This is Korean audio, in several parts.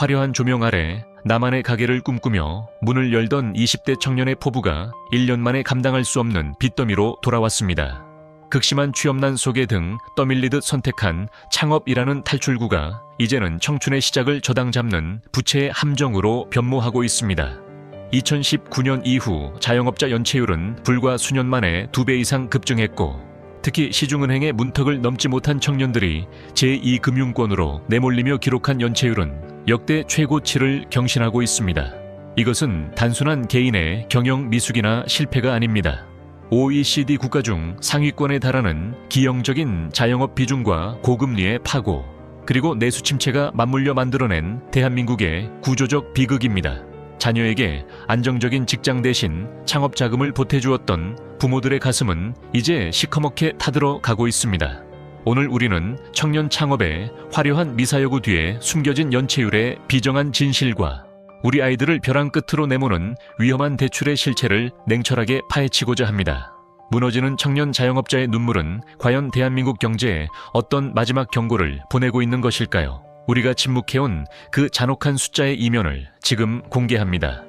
화려한 조명 아래 나만의 가게를 꿈꾸며 문을 열던 20대 청년의 포부가 1년 만에 감당할 수 없는 빚더미로 돌아왔습니다. 극심한 취업난 속에 등 떠밀리듯 선택한 창업이라는 탈출구가 이제는 청춘의 시작을 저당 잡는 부채의 함정으로 변모하고 있습니다. 2019년 이후 자영업자 연체율은 불과 수년 만에 두 배 이상 급증했고 특히 시중은행의 문턱을 넘지 못한 청년들이 제2금융권으로 내몰리며 기록한 연체율은 역대 최고치를 경신하고 있습니다. 이것은 단순한 개인의 경영 미숙이나 실패가 아닙니다. OECD 국가 중 상위권에 달하는 기형적인 자영업 비중과 고금리의 파고, 그리고 내수 침체가 맞물려 만들어낸 대한민국의 구조적 비극입니다. 자녀에게 안정적인 직장 대신 창업 자금을 보태주었던 부모들의 가슴은 이제 시커멓게 타들어 가고 있습니다. 오늘 우리는 청년 창업의 화려한 미사여구 뒤에 숨겨진 연체율의 비정한 진실과 우리 아이들을 벼랑 끝으로 내모는 위험한 대출의 실체를 냉철하게 파헤치고자 합니다. 무너지는 청년 자영업자의 눈물은 과연 대한민국 경제에 어떤 마지막 경고를 보내고 있는 것일까요? 우리가 침묵해온 그 잔혹한 숫자의 이면을 지금 공개합니다.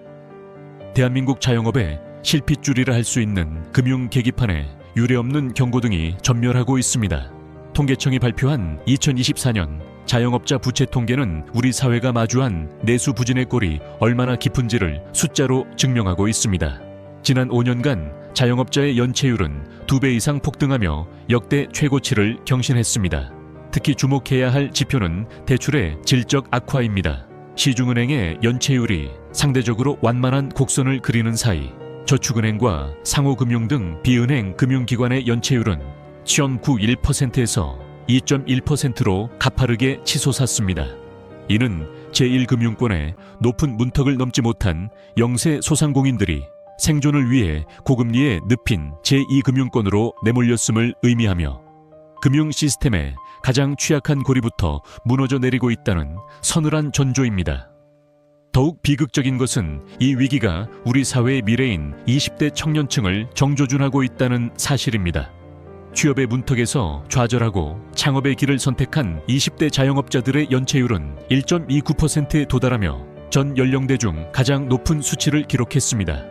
대한민국 자영업의 실핏줄이라 할 수 있는 금융 계기판에 유례없는 경고등이 전멸하고 있습니다. 통계청이 발표한 2024년 자영업자 부채 통계는 우리 사회가 마주한 내수 부진의 꼴이 얼마나 깊은지를 숫자로 증명하고 있습니다. 지난 5년간 자영업자의 연체율은 두배 이상 폭등하며 역대 최고치를 경신했습니다. 특히 주목해야 할 지표는 대출의 질적 악화입니다. 시중은행의 연체율이 상대적으로 완만한 곡선을 그리는 사이 저축은행과 상호금융 등 비은행 금융기관의 연체율은 0.91%에서 2.1%로 가파르게 치솟았습니다. 이는 제1금융권의 높은 문턱을 넘지 못한 영세 소상공인들이 생존을 위해 고금리에 늪인 제2금융권으로 내몰렸음을 의미하며 금융 시스템의 가장 취약한 고리부터 무너져 내리고 있다는 서늘한 전조입니다. 더욱 비극적인 것은 이 위기가 우리 사회의 미래인 20대 청년층을 정조준하고 있다는 사실입니다. 취업의 문턱에서 좌절하고 창업의 길을 선택한 20대 자영업자들의 연체율은 1.29%에 도달하며 전 연령대 중 가장 높은 수치를 기록했습니다.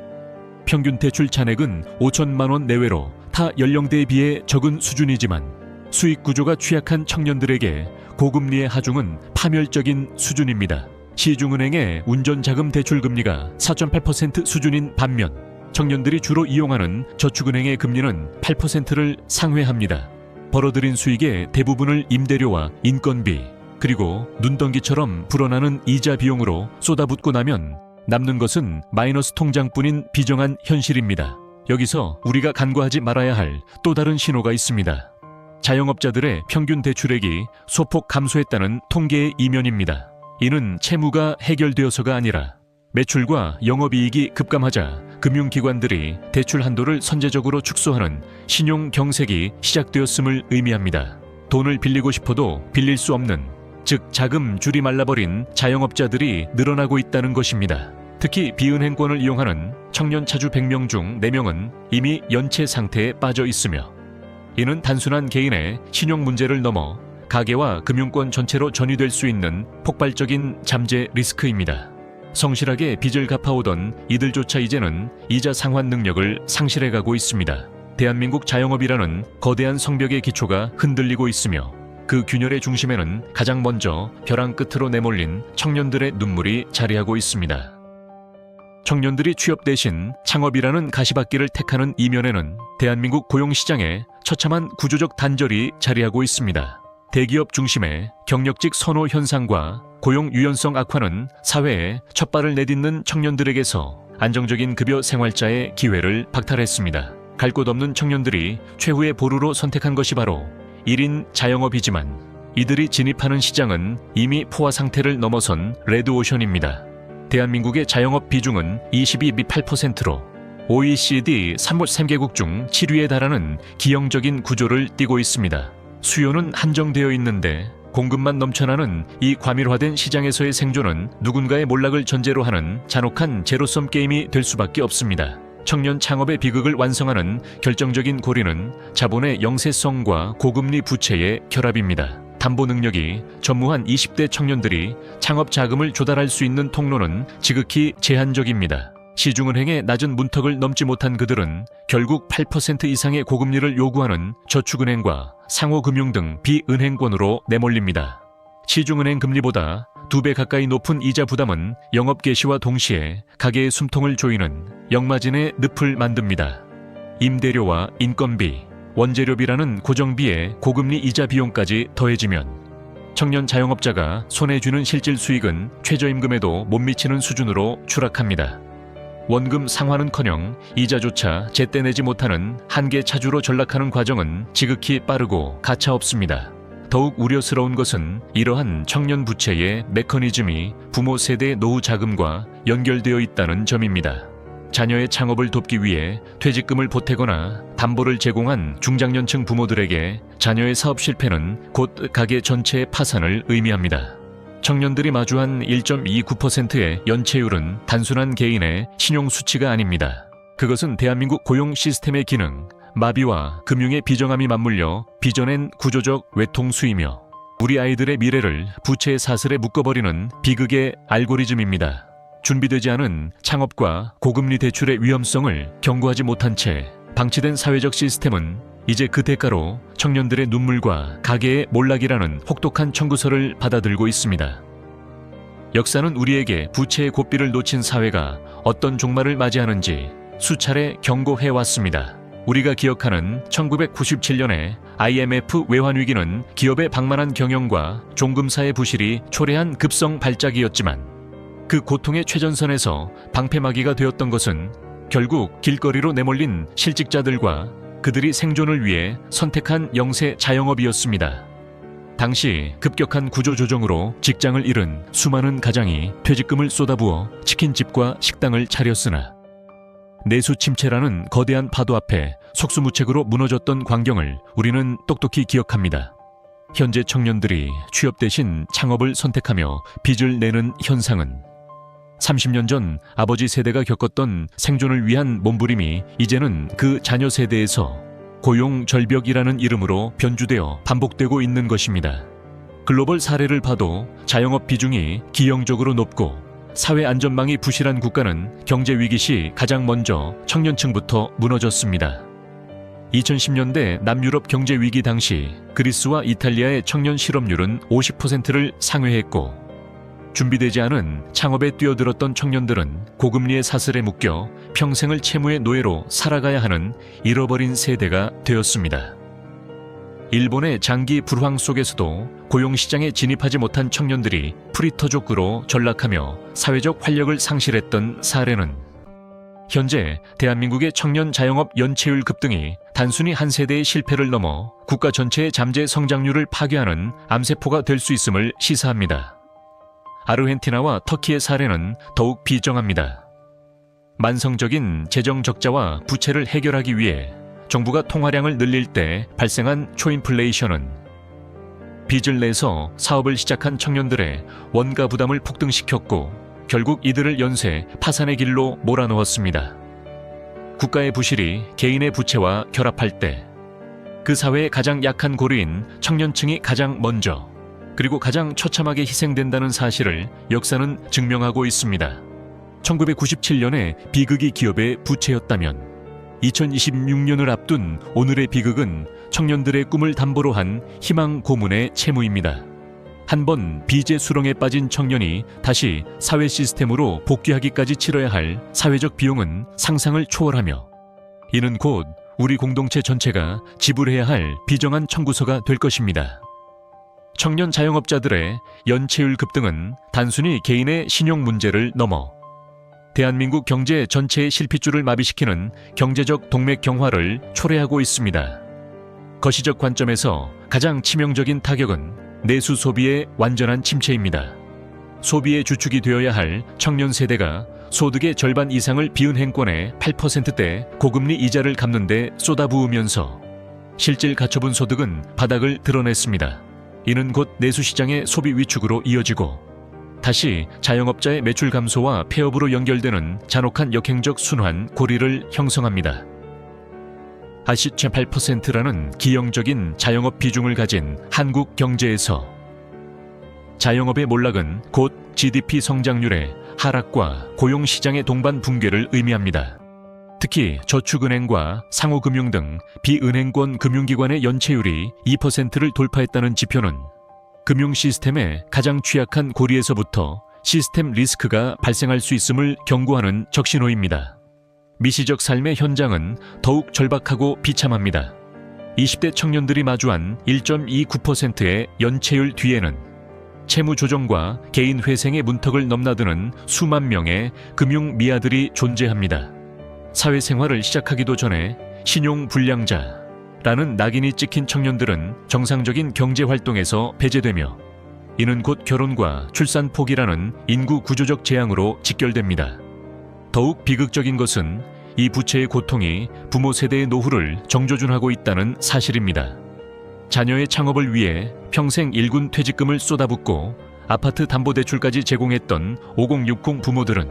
평균 대출 잔액은 5천만 원 내외로 타 연령대에 비해 적은 수준이지만 수익 구조가 취약한 청년들에게 고금리의 하중은 파멸적인 수준입니다. 시중은행의 운전자금 대출 금리가 4.8% 수준인 반면 청년들이 주로 이용하는 저축은행의 금리는 8%를 상회합니다. 벌어들인 수익의 대부분을 임대료와 인건비 그리고 눈덩이처럼 불어나는 이자 비용으로 쏟아붓고 나면 남는 것은 마이너스 통장뿐인 비정한 현실입니다. 여기서 우리가 간과하지 말아야 할 또 다른 신호가 있습니다. 자영업자들의 평균 대출액이 소폭 감소했다는 통계의 이면입니다. 이는 채무가 해결되어서가 아니라 매출과 영업이익이 급감하자 금융기관들이 대출 한도를 선제적으로 축소하는 신용 경색이 시작되었음을 의미합니다. 돈을 빌리고 싶어도 빌릴 수 없는 즉 자금 줄이 말라버린 자영업자들이 늘어나고 있다는 것입니다. 특히 비은행권을 이용하는 청년 차주 100명 중 4명은 이미 연체 상태에 빠져 있으며 이는 단순한 개인의 신용 문제를 넘어 가계와 금융권 전체로 전이될 수 있는 폭발적인 잠재 리스크입니다. 성실하게 빚을 갚아오던 이들조차 이제는 이자 상환 능력을 상실해가고 있습니다. 대한민국 자영업이라는 거대한 성벽의 기초가 흔들리고 있으며 그 균열의 중심에는 가장 먼저 벼랑 끝으로 내몰린 청년들의 눈물이 자리하고 있습니다. 청년들이 취업 대신 창업이라는 가시밭길을 택하는 이면에는 대한민국 고용시장에 처참한 구조적 단절이 자리하고 있습니다. 대기업 중심의 경력직 선호 현상과 고용 유연성 악화는 사회에 첫발을 내딛는 청년들에게서 안정적인 급여 생활자의 기회를 박탈했습니다. 갈 곳 없는 청년들이 최후의 보루로 선택한 것이 바로 1인 자영업이지만 이들이 진입하는 시장은 이미 포화 상태를 넘어선 레드오션입니다. 대한민국의 자영업 비중은 22및 8%로 OECD 3개국 중 7위에 달하는 기형적인 구조를 띠고 있습니다. 수요는 한정되어 있는데 공급만 넘쳐나는 이 과밀화된 시장에서의 생존은 누군가의 몰락을 전제로 하는 잔혹한 제로섬 게임이 될 수밖에 없습니다. 청년 창업의 비극을 완성하는 결정적인 고리는 자본의 영세성과 고금리 부채의 결합입니다. 담보 능력이 전무한 20대 청년들이 창업 자금을 조달할 수 있는 통로는 지극히 제한적입니다. 시중은행의 낮은 문턱을 넘지 못한 그들은 결국 8% 이상의 고금리를 요구하는 저축은행과 상호금융 등 비은행권으로 내몰립니다. 시중은행 금리보다 두 배 가까이 높은 이자 부담은 영업 개시와 동시에 가게의 숨통을 조이는 역마진의 늪을 만듭니다. 임대료와 인건비, 원재료비라는 고정비에 고금리 이자 비용까지 더해지면 청년 자영업자가 손에 쥐는 실질 수익은 최저임금에도 못 미치는 수준으로 추락합니다. 원금 상환은커녕 이자조차 제때 내지 못하는 한계 차주로 전락하는 과정은 지극히 빠르고 가차없습니다. 더욱 우려스러운 것은 이러한 청년 부채의 메커니즘이 부모 세대의 노후 자금과 연결되어 있다는 점입니다. 자녀의 창업을 돕기 위해 퇴직금을 보태거나 담보를 제공한 중장년층 부모들에게 자녀의 사업 실패는 곧 가게 전체의 파산을 의미합니다. 청년들이 마주한 1.29%의 연체율은 단순한 개인의 신용 수치가 아닙니다. 그것은 대한민국 고용 시스템의 기능, 마비와 금융의 비정함이 맞물려 빚어낸 구조적 외통수이며 우리 아이들의 미래를 부채의 사슬에 묶어버리는 비극의 알고리즘입니다. 준비되지 않은 창업과 고금리 대출의 위험성을 경고하지 못한 채 방치된 사회적 시스템은 이제 그 대가로 청년들의 눈물과 가계의 몰락이라는 혹독한 청구서를 받아들고 있습니다. 역사는 우리에게 부채의 고삐를 놓친 사회가 어떤 종말을 맞이하는지 수차례 경고해 왔습니다. 우리가 기억하는 1997년의 IMF 외환 위기는 기업의 방만한 경영과 종금사의 부실이 초래한 급성 발작이었지만 그 고통의 최전선에서 방패막이가 되었던 것은 결국 길거리로 내몰린 실직자들과 그들이 생존을 위해 선택한 영세 자영업이었습니다. 당시 급격한 구조조정으로 직장을 잃은 수많은 가장이 퇴직금을 쏟아부어 치킨집과 식당을 차렸으나 내수 침체라는 거대한 파도 앞에 속수무책으로 무너졌던 광경을 우리는 똑똑히 기억합니다. 현재 청년들이 취업 대신 창업을 선택하며 빚을 내는 현상은 30년 전 아버지 세대가 겪었던 생존을 위한 몸부림이 이제는 그 자녀 세대에서 고용 절벽이라는 이름으로 변주되어 반복되고 있는 것입니다. 글로벌 사례를 봐도 자영업 비중이 기형적으로 높고 사회 안전망이 부실한 국가는 경제 위기 시 가장 먼저 청년층부터 무너졌습니다. 2010년대 남유럽 경제 위기 당시 그리스와 이탈리아의 청년 실업률은 50%를 상회했고 준비되지 않은 창업에 뛰어들었던 청년들은 고금리의 사슬에 묶여 평생을 채무의 노예로 살아가야 하는 잃어버린 세대가 되었습니다. 일본의 장기 불황 속에서도 고용시장에 진입하지 못한 청년들이 프리터족으로 전락하며 사회적 활력을 상실했던 사례는 현재 대한민국의 청년 자영업 연체율 급등이 단순히 한 세대의 실패를 넘어 국가 전체의 잠재 성장률을 파괴하는 암세포가 될 수 있음을 시사합니다. 아르헨티나와 터키의 사례는 더욱 비정합니다. 만성적인 재정 적자와 부채를 해결하기 위해 정부가 통화량을 늘릴 때 발생한 초인플레이션은 빚을 내서 사업을 시작한 청년들의 원가 부담을 폭등시켰고 결국 이들을 연쇄 파산의 길로 몰아넣었습니다. 국가의 부실이 개인의 부채와 결합할 때 그 사회의 가장 약한 고리인 청년층이 가장 먼저 그리고 가장 처참하게 희생된다는 사실을 역사는 증명하고 있습니다. 1997년에 비극이 기업의 부채였다면 2026년을 앞둔 오늘의 비극은 청년들의 꿈을 담보로 한 희망 고문의 채무입니다. 한번 빚의 수렁에 빠진 청년이 다시 사회 시스템으로 복귀하기까지 치러야 할 사회적 비용은 상상을 초월하며 이는 곧 우리 공동체 전체가 지불해야 할 비정한 청구서가 될 것입니다. 청년 자영업자들의 연체율 급등은 단순히 개인의 신용 문제를 넘어 대한민국 경제 전체의 실핏줄을 마비시키는 경제적 동맥 경화를 초래하고 있습니다. 거시적 관점에서 가장 치명적인 타격은 내수 소비의 완전한 침체입니다. 소비의 주축이 되어야 할 청년 세대가 소득의 절반 이상을 비은행권의 8%대 고금리 이자를 갚는데 쏟아부으면서 실질 가처분 소득은 바닥을 드러냈습니다. 이는 곧 내수시장의 소비 위축으로 이어지고 다시 자영업자의 매출 감소와 폐업으로 연결되는 잔혹한 역행적 순환 고리를 형성합니다. 80.8%라는 기형적인 자영업 비중을 가진 한국 경제에서 자영업의 몰락은 곧 GDP 성장률의 하락과 고용 시장의 동반 붕괴를 의미합니다. 특히 저축은행과 상호금융 등 비은행권 금융기관의 연체율이 2%를 돌파했다는 지표는 금융 시스템의 가장 취약한 고리에서부터 시스템 리스크가 발생할 수 있음을 경고하는 적신호입니다. 미시적 삶의 현장은 더욱 절박하고 비참합니다. 20대 청년들이 마주한 1.29%의 연체율 뒤에는 채무 조정과 개인 회생의 문턱을 넘나드는 수만 명의 금융 미아들이 존재합니다. 사회생활을 시작하기도 전에 신용 불량자라는 낙인이 찍힌 청년들은 정상적인 경제 활동에서 배제되며 이는 곧 결혼과 출산 포기라는 인구 구조적 재앙으로 직결됩니다. 더욱 비극적인 것은 이 부채의 고통이 부모 세대의 노후를 정조준하고 있다는 사실입니다. 자녀의 창업을 위해 평생 일군 퇴직금을 쏟아붓고 아파트 담보대출까지 제공했던 5060 부모들은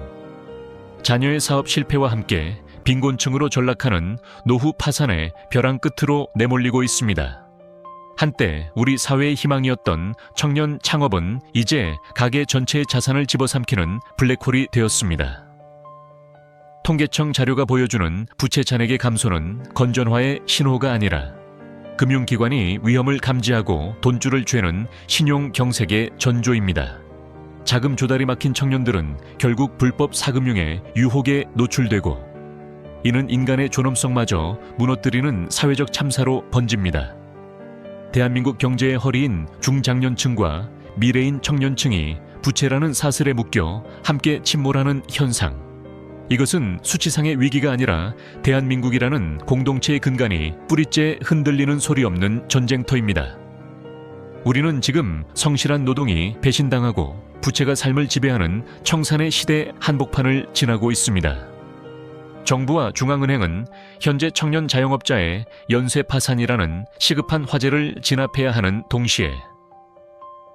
자녀의 사업 실패와 함께 빈곤층으로 전락하는 노후 파산의 벼랑 끝으로 내몰리고 있습니다. 한때 우리 사회의 희망이었던 청년 창업은 이제 가게 전체의 자산을 집어삼키는 블랙홀이 되었습니다. 통계청 자료가 보여주는 부채 잔액의 감소는 건전화의 신호가 아니라 금융기관이 위험을 감지하고 돈줄을 죄는 신용 경색의 전조입니다. 자금 조달이 막힌 청년들은 결국 불법 사금융의 유혹에 노출되고 이는 인간의 존엄성마저 무너뜨리는 사회적 참사로 번집니다. 대한민국 경제의 허리인 중장년층과 미래인 청년층이 부채라는 사슬에 묶여 함께 침몰하는 현상. 이것은 수치상의 위기가 아니라 대한민국이라는 공동체의 근간이 뿌리째 흔들리는 소리 없는 전쟁터입니다. 우리는 지금 성실한 노동이 배신당하고 부채가 삶을 지배하는 청산의 시대 한복판을 지나고 있습니다. 정부와 중앙은행은 현재 청년 자영업자의 연쇄 파산이라는 시급한 화제를 진압해야 하는 동시에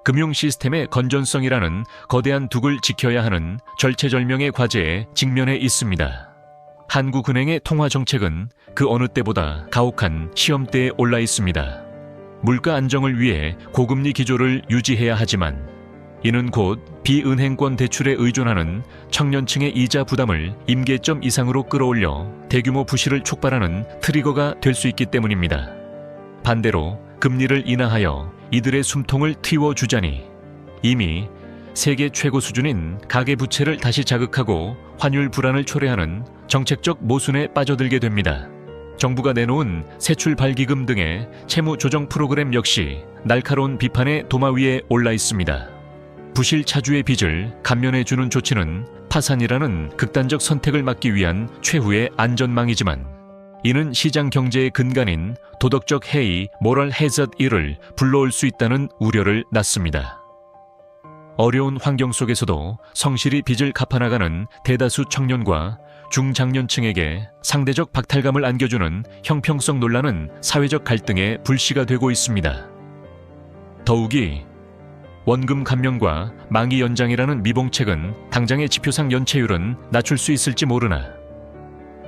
금융 시스템의 건전성이라는 거대한 둑을 지켜야 하는 절체절명의 과제에 직면해 있습니다. 한국은행의 통화 정책은 그 어느 때보다 가혹한 시험대에 올라 있습니다. 물가 안정을 위해 고금리 기조를 유지해야 하지만 이는 곧 비은행권 대출에 의존하는 청년층의 이자 부담을 임계점 이상으로 끌어올려 대규모 부실을 촉발하는 트리거가 될 수 있기 때문입니다. 반대로 금리를 인하하여 이들의 숨통을 틔워주자니 이미 세계 최고 수준인 가계부채를 다시 자극하고 환율 불안을 초래하는 정책적 모순에 빠져들게 됩니다. 정부가 내놓은 세출 발기금 등의 채무 조정 프로그램 역시 날카로운 비판의 도마 위에 올라 있습니다. 부실 차주의 빚을 감면해주는 조치는 파산이라는 극단적 선택을 막기 위한 최후의 안전망이지만 이는 시장 경제의 근간인 도덕적 해이 모럴 해저드 일을 불러올 수 있다는 우려를 낳습니다. 어려운 환경 속에서도 성실히 빚을 갚아나가는 대다수 청년과 중장년층에게 상대적 박탈감을 안겨주는 형평성 논란은 사회적 갈등의 불씨가 되고 있습니다. 더욱이 원금 감면과 망이 연장이라는 미봉책은 당장의 지표상 연체율은 낮출 수 있을지 모르나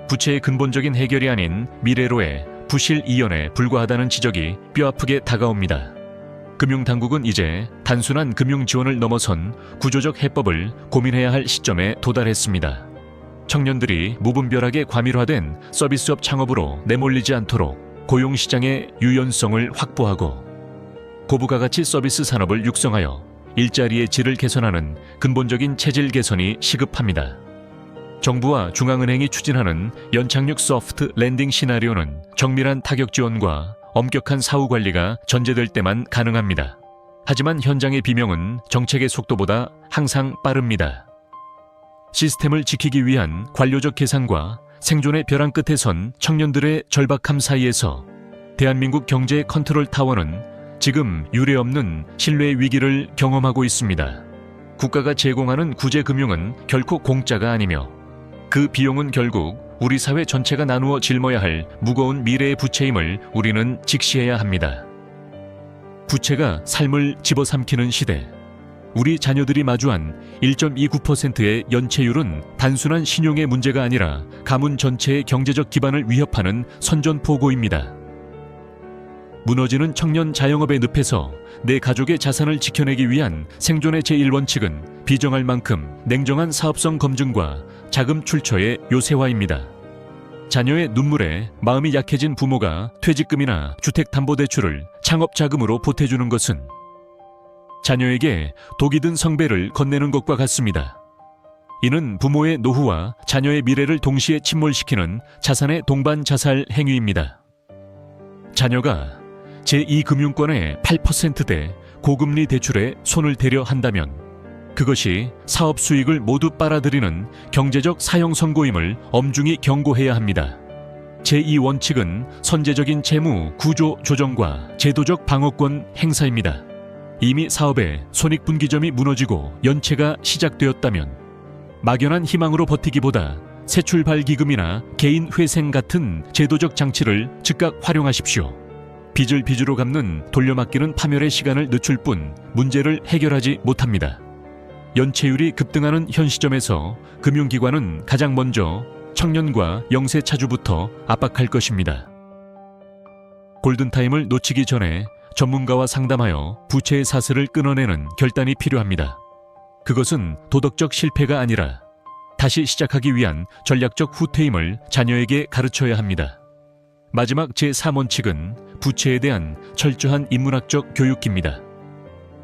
부채의 근본적인 해결이 아닌 미래로의 부실 이연에 불과하다는 지적이 뼈아프게 다가옵니다. 금융당국은 이제 단순한 금융 지원을 넘어선 구조적 해법을 고민해야 할 시점에 도달했습니다. 청년들이 무분별하게 과밀화된 서비스업 창업으로 내몰리지 않도록 고용시장의 유연성을 확보하고 고부가가치 서비스 산업을 육성하여 일자리의 질을 개선하는 근본적인 체질 개선이 시급합니다. 정부와 중앙은행이 추진하는 연착륙 소프트 랜딩 시나리오는 정밀한 타격 지원과 엄격한 사후 관리가 전제될 때만 가능합니다. 하지만 현장의 비명은 정책의 속도보다 항상 빠릅니다. 시스템을 지키기 위한 관료적 계산과 생존의 벼랑 끝에 선 청년들의 절박함 사이에서 대한민국 경제 컨트롤 타워는 지금 유례없는 신뢰의 위기를 경험하고 있습니다. 국가가 제공하는 구제 금융은 결코 공짜가 아니며 그 비용은 결국 우리 사회 전체가 나누어 짊어야 할 무거운 미래의 부채임을 우리는 직시해야 합니다. 부채가 삶을 집어삼키는 시대. 우리 자녀들이 마주한 1.29%의 연체율은 단순한 신용의 문제가 아니라 가문 전체의 경제적 기반을 위협하는 선전포고입니다. 무너지는 청년 자영업의 늪에서 내 가족의 자산을 지켜내기 위한 생존의 제1원칙은 비정할 만큼 냉정한 사업성 검증과 자금 출처의 요새화입니다. 자녀의 눈물에 마음이 약해진 부모가 퇴직금이나 주택담보대출을 창업자금으로 보태주는 것은 자녀에게 독이 든 성배를 건네는 것과 같습니다. 이는 부모의 노후와 자녀의 미래를 동시에 침몰시키는 자산의 동반 자살 행위입니다. 자녀가 제2금융권의 8%대 고금리 대출에 손을 대려 한다면 그것이 사업 수익을 모두 빨아들이는 경제적 사형 선고임을 엄중히 경고해야 합니다. 제2원칙은 선제적인 채무 구조 조정과 제도적 방어권 행사입니다. 이미 사업의 손익분기점이 무너지고 연체가 시작되었다면 막연한 희망으로 버티기보다 새 출발 기금이나 개인 회생 같은 제도적 장치를 즉각 활용하십시오. 빚을 빚으로 갚는 돌려막기는 파멸의 시간을 늦출 뿐 문제를 해결하지 못합니다. 연체율이 급등하는 현 시점에서 금융기관은 가장 먼저 청년과 영세 차주부터 압박할 것입니다. 골든타임을 놓치기 전에 전문가와 상담하여 부채의 사슬을 끊어내는 결단이 필요합니다. 그것은 도덕적 실패가 아니라 다시 시작하기 위한 전략적 후퇴임을 자녀에게 가르쳐야 합니다. 마지막 제3원칙은 부채에 대한 철저한 인문학적 교육입니다.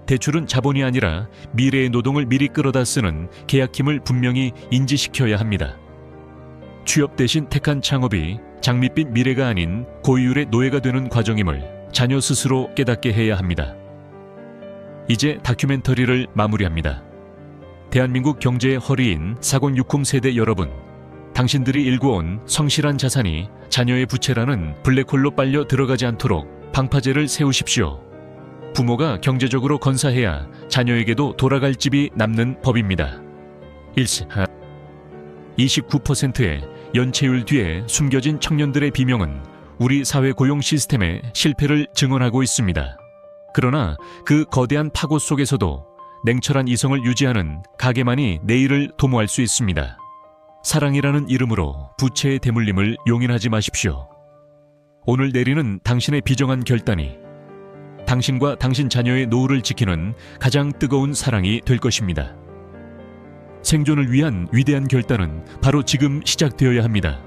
대출은 자본이 아니라 미래의 노동을 미리 끌어다 쓰는 계약힘을 분명히 인지시켜야 합니다. 취업 대신 택한 창업이 장밋빛 미래가 아닌 고이율의 노예가 되는 과정임을 자녀 스스로 깨닫게 해야 합니다. 이제 다큐멘터리를 마무리합니다. 대한민국 경제의 허리인 4060 세대 여러분, 당신들이 일궈온 성실한 자산이 자녀의 부채라는 블랙홀로 빨려 들어가지 않도록 방파제를 세우십시오. 부모가 경제적으로 건사해야 자녀에게도 돌아갈 집이 남는 법입니다. 1. 29%의 연체율 뒤에 숨겨진 청년들의 비명은 우리 사회 고용 시스템의 실패를 증언하고 있습니다. 그러나 그 거대한 파고 속에서도 냉철한 이성을 유지하는 가게만이 내일을 도모할 수 있습니다. 사랑이라는 이름으로 부채의 대물림을 용인하지 마십시오. 오늘 내리는 당신의 비정한 결단이 당신과 당신 자녀의 노후를 지키는 가장 뜨거운 사랑이 될 것입니다. 생존을 위한 위대한 결단은 바로 지금 시작되어야 합니다.